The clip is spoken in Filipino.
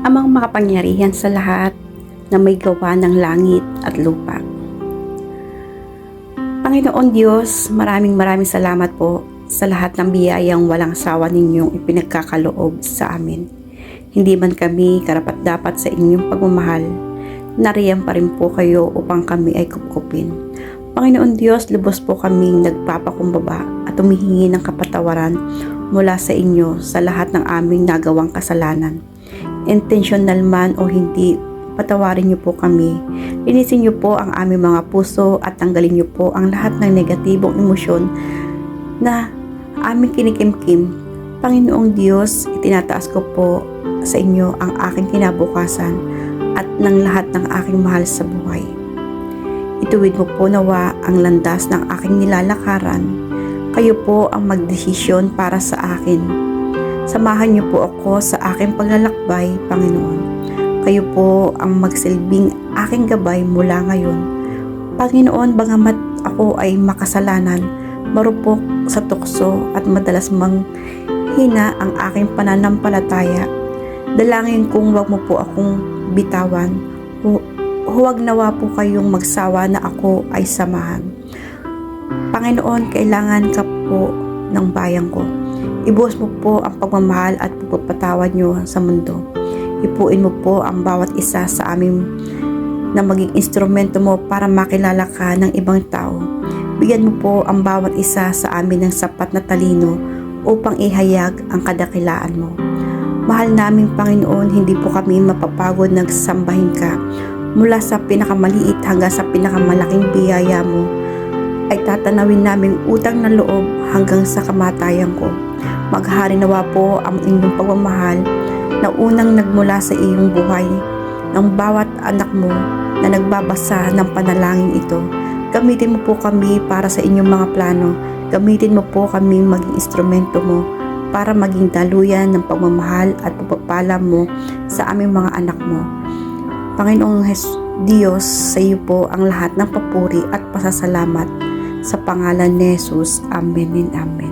amang makapangyarihan sa lahat na may gawa ng langit at lupa. Panginoon Diyos, maraming maraming salamat po sa lahat ng biyayang walang sawa ninyong ipinagkakaloob sa amin. Hindi man kami karapat-dapat sa inyong pagmamahal, nariyan pa rin po kayo upang kami ay kupkupin. Panginoon Diyos, lubos po kaming nagpapakumbaba at humihingi ng kapatawaran mula sa inyo sa lahat ng aming nagawang kasalanan. Intentional man o hindi, patawarin niyo po kami. Linisin niyo po ang aming mga puso at tanggalin niyo po ang lahat ng negatibong emosyon na aming kinikimkim. Panginoong Diyos, itinataas ko po sa inyo ang aking kinabukasan at ng lahat ng aking mahal sa buhay. Ituwid mo po nawa ang landas ng aking nilalakaran. Kayo po ang magdesisyon para sa akin. Samahan niyo po ako sa aking paglalakbay, Panginoon. Kayo po ang magsilbing aking gabay mula ngayon. Panginoon, bangamat ako ay makasalanan, marupok sa tukso at madalas mang hina ang aking pananampalataya. Dalangin kong wag mo po akong bitawan. Hu- huwag nawa po kayong magsawa na ako ay samahan. Panginoon, kailangan ka po ng bayan ko. Ibuhos mo po ang pagmamahal at pagpapatawad niyo sa mundo. Ipuin mo po ang bawat isa sa amin na maging instrumento mo para makilala ka ng ibang tao. Bigyan mo po ang bawat isa sa amin ng sapat na talino upang ihayag ang kadakilaan mo. Mahal naming Panginoon, hindi po kami mapapagod nagsambahin ka mula sa pinakamaliit hanggang sa pinakamalaking biyaya mo ay tatanawin naming utang na loob hanggang sa kamatayan ko. Maghari nawa po ang inyong pagmamahal na unang nagmula sa iyong buhay ng bawat anak mo na nagbabasa ng panalangin ito. Gamitin mo po kami para sa inyong mga plano. Gamitin mo po kami maging instrumento mo para maging daluyan ng pagmamahal at pagpapala mo sa aming mga anak mo. Panginoong Diyos, sa iyo po ang lahat ng papuri at pasasalamat sa pangalan ni Jesus. Amen and Amen.